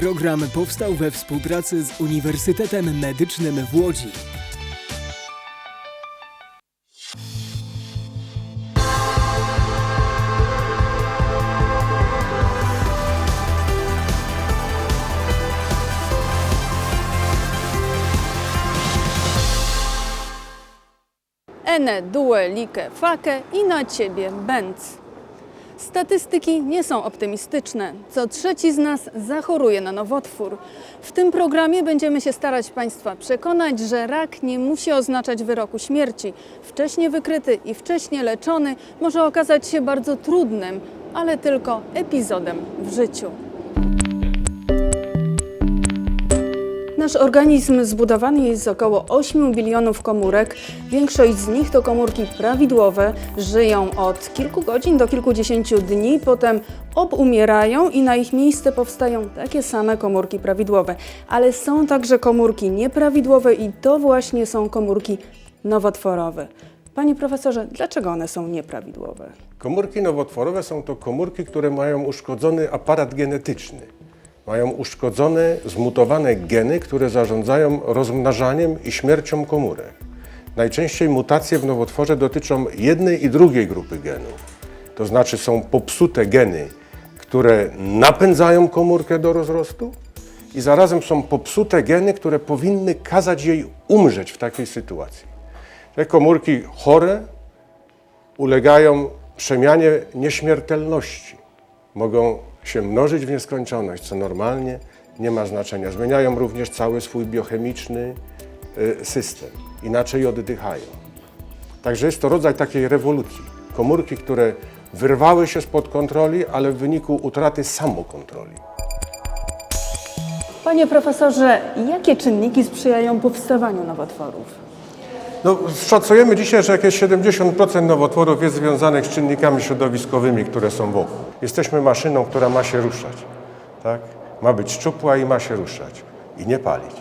Program powstał we współpracy z Uniwersytetem Medycznym w Łodzi. Ene, due, like, fake i na ciebie bęc. Statystyki nie są optymistyczne. Co trzeci z nas zachoruje na nowotwór. W tym programie będziemy się starać Państwa przekonać, że rak nie musi oznaczać wyroku śmierci. Wcześnie wykryty i wcześnie leczony może okazać się bardzo trudnym, ale tylko epizodem w życiu. Nasz organizm zbudowany jest z około 8 bilionów komórek. Większość z nich to komórki prawidłowe, żyją od kilku godzin do kilkudziesięciu dni, potem obumierają i na ich miejsce powstają takie same komórki prawidłowe. Ale są także komórki nieprawidłowe i to właśnie są komórki nowotworowe. Panie profesorze, dlaczego one są nieprawidłowe? Komórki nowotworowe są to komórki, które mają uszkodzony aparat genetyczny. Mają uszkodzone, zmutowane geny, które zarządzają rozmnażaniem i śmiercią komórek. Najczęściej mutacje w nowotworze dotyczą jednej i drugiej grupy genów. To znaczy są popsute geny, które napędzają komórkę do rozrostu i zarazem są popsute geny, które powinny kazać jej umrzeć w takiej sytuacji. Te komórki chore ulegają przemianie nieśmiertelności. Mogą się mnożyć w nieskończoność, co normalnie nie ma znaczenia. Zmieniają również cały swój biochemiczny y, system. Inaczej oddychają. Także jest to rodzaj takiej rewolucji. Komórki, które wyrwały się spod kontroli, ale w wyniku utraty samokontroli. Panie profesorze, jakie czynniki sprzyjają powstawaniu nowotworów? No, szacujemy dzisiaj, że jakieś 70% nowotworów jest związanych z czynnikami środowiskowymi, które są wokół. Jesteśmy maszyną, która ma się ruszać. Tak? Ma być szczupła i ma się ruszać. I nie palić.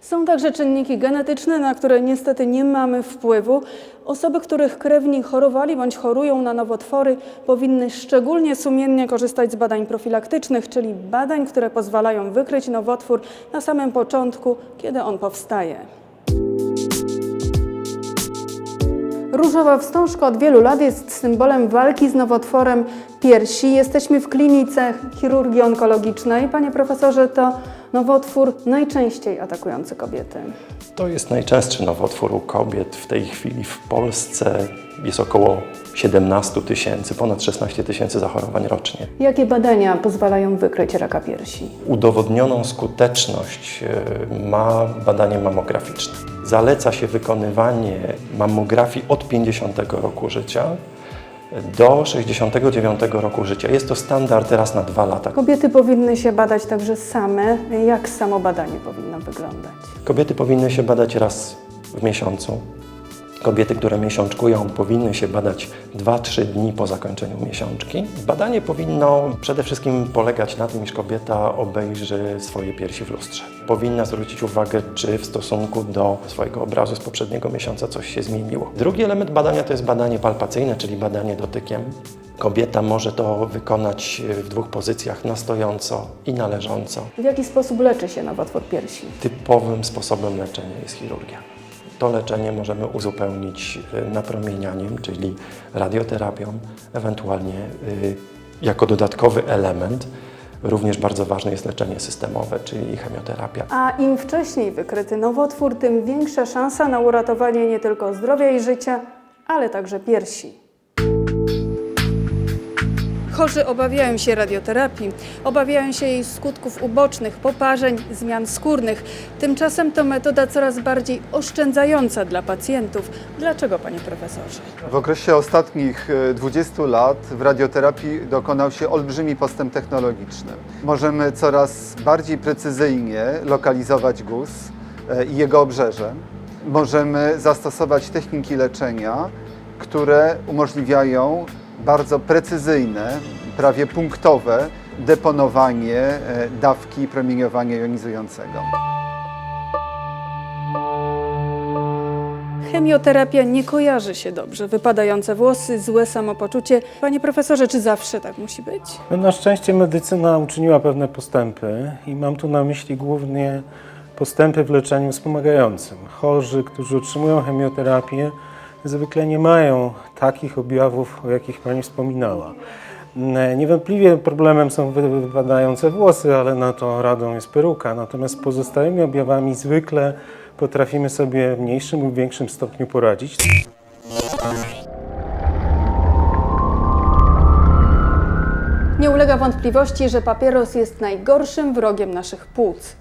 Są także czynniki genetyczne, na które niestety nie mamy wpływu. Osoby, których krewni chorowali bądź chorują na nowotwory, powinny szczególnie sumiennie korzystać z badań profilaktycznych, czyli badań, które pozwalają wykryć nowotwór na samym początku, kiedy on powstaje. Różowa wstążka od wielu lat jest symbolem walki z nowotworem piersi. Jesteśmy w klinice chirurgii onkologicznej. Panie profesorze, to nowotwór najczęściej atakujący kobiety. To jest najczęstszy nowotwór u kobiet. W tej chwili w Polsce jest około 17 tysięcy, ponad 16 tysięcy zachorowań rocznie. Jakie badania pozwalają wykryć raka piersi? Udowodnioną skuteczność e, ma badanie mammograficzne. Zaleca się wykonywanie mammografii od 50 roku życia do 69 roku życia. Jest to standard teraz na dwa lata. Kobiety powinny się badać także same. Jak samo badanie powinno wyglądać? Kobiety powinny się badać raz w miesiącu. Kobiety, które miesiączkują, powinny się badać 2-3 dni po zakończeniu miesiączki. Badanie powinno przede wszystkim polegać na tym, iż kobieta obejrzy swoje piersi w lustrze. Powinna zwrócić uwagę, czy w stosunku do swojego obrazu z poprzedniego miesiąca coś się zmieniło. Drugi element badania to jest badanie palpacyjne, czyli badanie dotykiem. Kobieta może to wykonać w dwóch pozycjach, na stojąco i na leżąco. W jaki sposób leczy się nowotwór piersi? Typowym sposobem leczenia jest chirurgia. To leczenie możemy uzupełnić y, napromienianiem, czyli radioterapią, ewentualnie y, jako dodatkowy element. Również bardzo ważne jest leczenie systemowe, czyli chemioterapia. A im wcześniej wykryty nowotwór, tym większa szansa na uratowanie nie tylko zdrowia i życia, ale także piersi. Chorzy obawiają się radioterapii, obawiają się jej skutków ubocznych, poparzeń, zmian skórnych. Tymczasem to metoda coraz bardziej oszczędzająca dla pacjentów. Dlaczego, panie profesorze? W okresie ostatnich e, 20 lat w radioterapii dokonał się olbrzymi postęp technologiczny. Możemy coraz bardziej precyzyjnie lokalizować guz e, i jego obrzeże. Możemy zastosować techniki leczenia, które umożliwiają bardzo precyzyjne, prawie punktowe deponowanie e, dawki promieniowania jonizującego. Chemioterapia nie kojarzy się dobrze. Wypadające włosy, złe samopoczucie. Panie profesorze, czy zawsze tak musi być? No, na szczęście medycyna uczyniła pewne postępy i mam tu na myśli głównie postępy w leczeniu wspomagającym. Chorzy, którzy otrzymują chemioterapię, zwykle nie mają takich objawów, o jakich Pani wspominała. Mm, Niewątpliwie problemem są wy- wypadające włosy, ale na to radą jest peruka. Natomiast z pozostałymi objawami zwykle potrafimy sobie w mniejszym lub większym stopniu poradzić. Nie ulega wątpliwości, że papieros jest najgorszym wrogiem naszych płuc.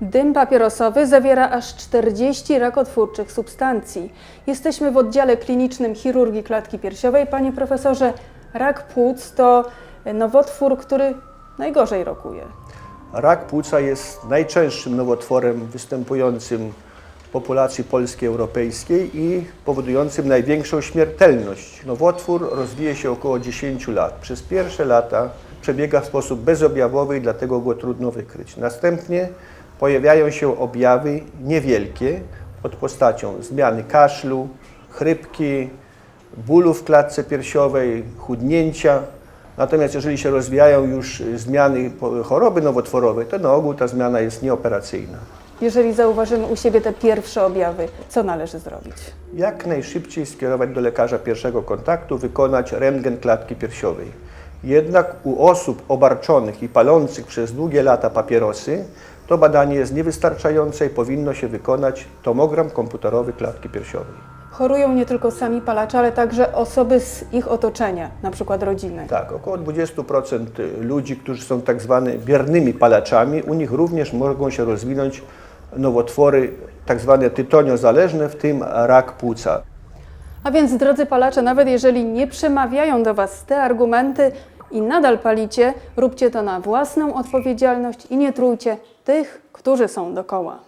Dym papierosowy zawiera aż 40 rakotwórczych substancji. Jesteśmy w oddziale klinicznym chirurgii klatki piersiowej. Panie profesorze, rak płuc to nowotwór, który najgorzej rokuje. Rak płuca jest najczęstszym nowotworem występującym w populacji polskiej, europejskiej i powodującym największą śmiertelność. Nowotwór rozwija się około 10 lat. Przez pierwsze lata przebiega w sposób bezobjawowy i dlatego go trudno wykryć. Następnie pojawiają się objawy niewielkie pod postacią zmiany kaszlu, chrypki, bólu w klatce piersiowej, chudnięcia. Natomiast jeżeli się rozwijają już zmiany choroby nowotworowej, to na ogół ta zmiana jest nieoperacyjna. Jeżeli zauważymy u siebie te pierwsze objawy, co należy zrobić? Jak najszybciej skierować do lekarza pierwszego kontaktu, wykonać rentgen klatki piersiowej. Jednak u osób obarczonych i palących przez długie lata papierosy to badanie jest niewystarczające i powinno się wykonać tomogram komputerowy klatki piersiowej. Chorują nie tylko sami palacze, ale także osoby z ich otoczenia, na przykład rodziny. Tak, około 20% ludzi, którzy są tak zwanymi biernymi palaczami, u nich również mogą się rozwinąć nowotwory tak zwane tytoniozależne, w tym rak płuca. A więc, drodzy palacze, nawet jeżeli nie przemawiają do Was te argumenty i nadal palicie, róbcie to na własną odpowiedzialność i nie trójcie tych, którzy są dokoła.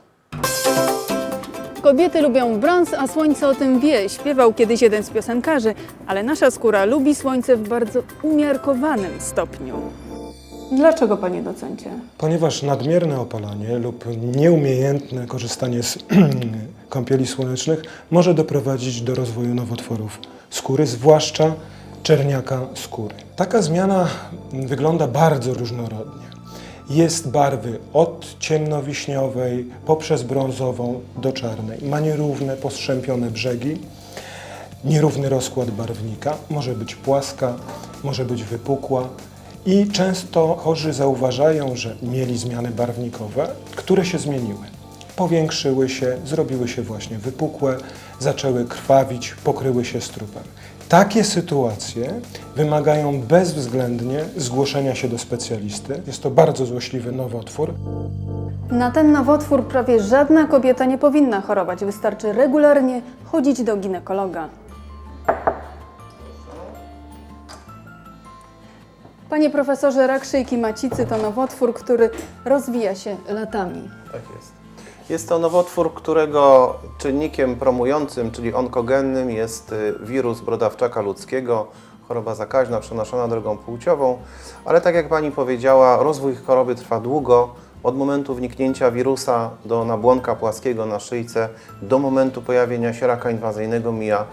Kobiety lubią brąz, a słońce o tym wie, śpiewał kiedyś jeden z piosenkarzy, ale nasza skóra lubi słońce w bardzo umiarkowanym stopniu. Dlaczego, panie docencie? Ponieważ nadmierne opalanie lub nieumiejętne korzystanie z kąpieli słonecznych może doprowadzić do rozwoju nowotworów skóry, zwłaszcza czerniaka skóry. Taka zmiana wygląda bardzo różnorodnie. Jest barwy od ciemnowiśniowej poprzez brązową do czarnej. Ma nierówne, postrzępione brzegi, nierówny rozkład barwnika, może być płaska, może być wypukła i często chorzy zauważają, że mieli zmiany barwnikowe, które się zmieniły. Powiększyły się, zrobiły się właśnie wypukłe, zaczęły krwawić, pokryły się strupem. Takie sytuacje wymagają bezwzględnie zgłoszenia się do specjalisty. Jest to bardzo złośliwy nowotwór. Na ten nowotwór prawie żadna kobieta nie powinna chorować. Wystarczy regularnie chodzić do ginekologa. Panie profesorze, rak szyjki macicy to nowotwór, który rozwija się latami. Tak jest. Jest to nowotwór, którego czynnikiem promującym, czyli onkogennym jest y, wirus brodawczaka ludzkiego, choroba zakaźna przenoszona drogą płciową, ale tak jak Pani powiedziała, rozwój choroby trwa długo, od momentu wniknięcia wirusa do nabłonka płaskiego na szyjce, do momentu pojawienia się raka inwazyjnego mija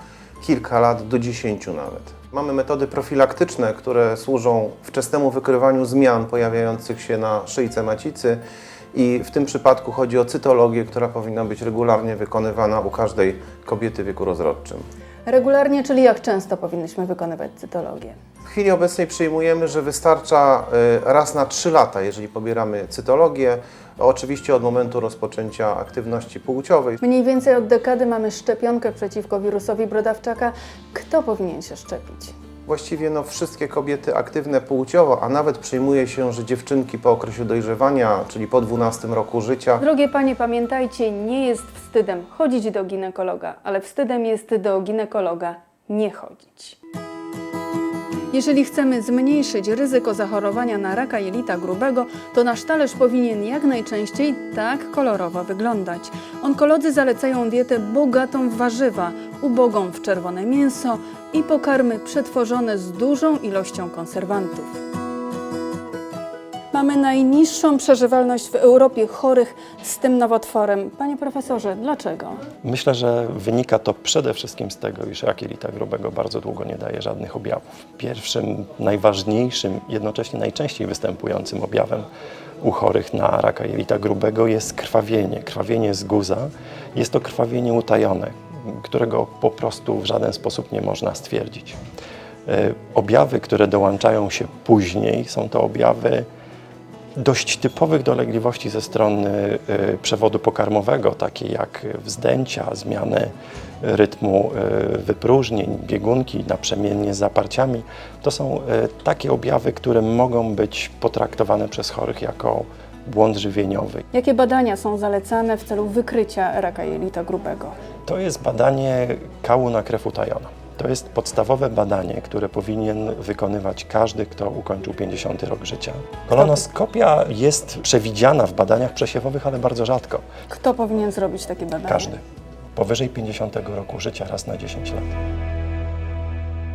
kilka lat, do 10 nawet. Mamy metody profilaktyczne, które służą wczesnemu wykrywaniu zmian pojawiających się na szyjce macicy i w tym przypadku chodzi o cytologię, która powinna być regularnie wykonywana u każdej kobiety w wieku rozrodczym. Regularnie, czyli jak często powinnyśmy wykonywać cytologię? W chwili obecnej przyjmujemy, że wystarcza y, raz na 3 lata, jeżeli pobieramy cytologię, oczywiście od momentu rozpoczęcia aktywności płciowej. Mniej więcej od dekady mamy szczepionkę przeciwko wirusowi brodawczaka. Kto powinien się szczepić? Właściwie no, wszystkie kobiety aktywne płciowo, a nawet przyjmuje się, że dziewczynki po okresie dojrzewania, czyli po 12 roku życia, Drogie panie, pamiętajcie, nie jest wstydem chodzić do ginekologa, ale wstydem jest do ginekologa nie chodzić. Jeżeli chcemy zmniejszyć ryzyko zachorowania na raka jelita grubego, to nasz talerz powinien jak najczęściej tak kolorowo wyglądać. Onkolodzy zalecają dietę bogatą w warzywa, ubogą w czerwone mięso i pokarmy przetworzone z dużą ilością konserwantów. Mamy najniższą przeżywalność w Europie chorych z tym nowotworem. Panie profesorze, dlaczego? Myślę, że wynika to przede wszystkim z tego, iż rak jelita grubego bardzo długo nie daje żadnych objawów. Pierwszym, najważniejszym, jednocześnie najczęściej występującym objawem u chorych na raka jelita grubego jest krwawienie, krwawienie z guza. Jest to krwawienie utajone, którego po prostu w żaden sposób nie można stwierdzić. E, Objawy, które dołączają się później, są to objawy dość typowych dolegliwości ze strony y, przewodu pokarmowego, takie jak wzdęcia, zmiany rytmu y, wypróżnień, biegunki naprzemiennie z zaparciami. To są y, takie objawy, które mogą być potraktowane przez chorych jako błąd żywieniowy. Jakie badania są zalecane w celu wykrycia raka jelita grubego? To jest badanie kału na krew utajona. To jest podstawowe badanie, które powinien wykonywać każdy, kto ukończył 50 rok życia. Kolonoskopia jest przewidziana w badaniach przesiewowych, ale bardzo rzadko. Kto powinien zrobić takie badanie? Każdy. Powyżej 50 roku życia raz na 10 lat.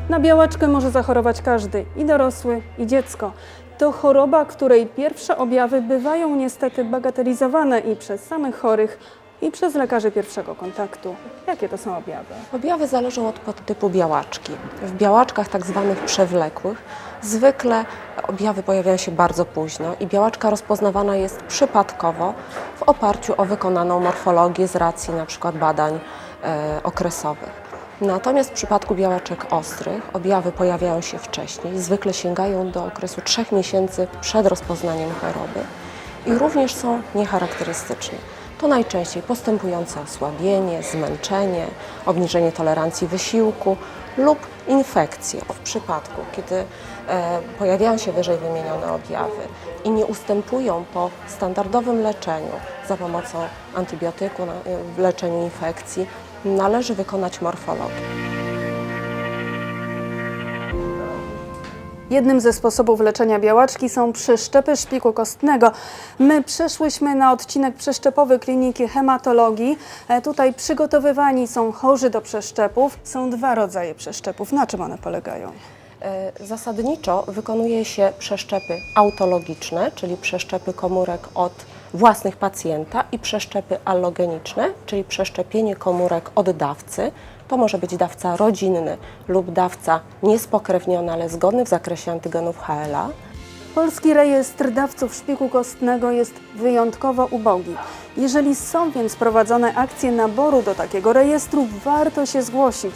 Na białaczkę może zachorować każdy, i dorosły, i dziecko. To choroba, której pierwsze objawy bywają niestety bagatelizowane i przez samych chorych, i przez lekarzy pierwszego kontaktu. Jakie to są objawy? Objawy zależą od podtypu białaczki. W białaczkach tak zwanych przewlekłych zwykle objawy pojawiają się bardzo późno i białaczka rozpoznawana jest przypadkowo w oparciu o wykonaną morfologię z racji przykład badań e, okresowych. Natomiast w przypadku białaczek ostrych objawy pojawiają się wcześniej, zwykle sięgają do okresu 3 miesięcy przed rozpoznaniem choroby i również są niecharakterystyczne. To najczęściej postępujące osłabienie, zmęczenie, obniżenie tolerancji wysiłku lub infekcje. W przypadku, kiedy e, pojawiają się wyżej wymienione objawy i nie ustępują po standardowym leczeniu za pomocą antybiotyku na, w leczeniu infekcji, należy wykonać morfologię. Jednym ze sposobów leczenia białaczki są przeszczepy szpiku kostnego. My przeszłyśmy na odcinek przeszczepowy kliniki hematologii. E, Tutaj przygotowywani są chorzy do przeszczepów. Są dwa rodzaje przeszczepów. Na czym one polegają? E, Zasadniczo wykonuje się przeszczepy autologiczne, czyli przeszczepy komórek od własnych pacjenta i przeszczepy allogeniczne, czyli przeszczepienie komórek od dawcy. To może być dawca rodzinny lub dawca niespokrewniony, ale zgodny w zakresie antygenów HLA. Polski rejestr dawców szpiku kostnego jest wyjątkowo ubogi. Jeżeli są więc prowadzone akcje naboru do takiego rejestru, warto się zgłosić.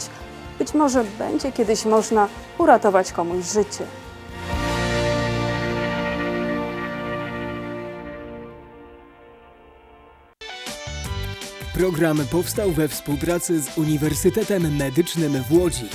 Być może będzie kiedyś można uratować komuś życie. Program powstał we współpracy z Uniwersytetem Medycznym w Łodzi.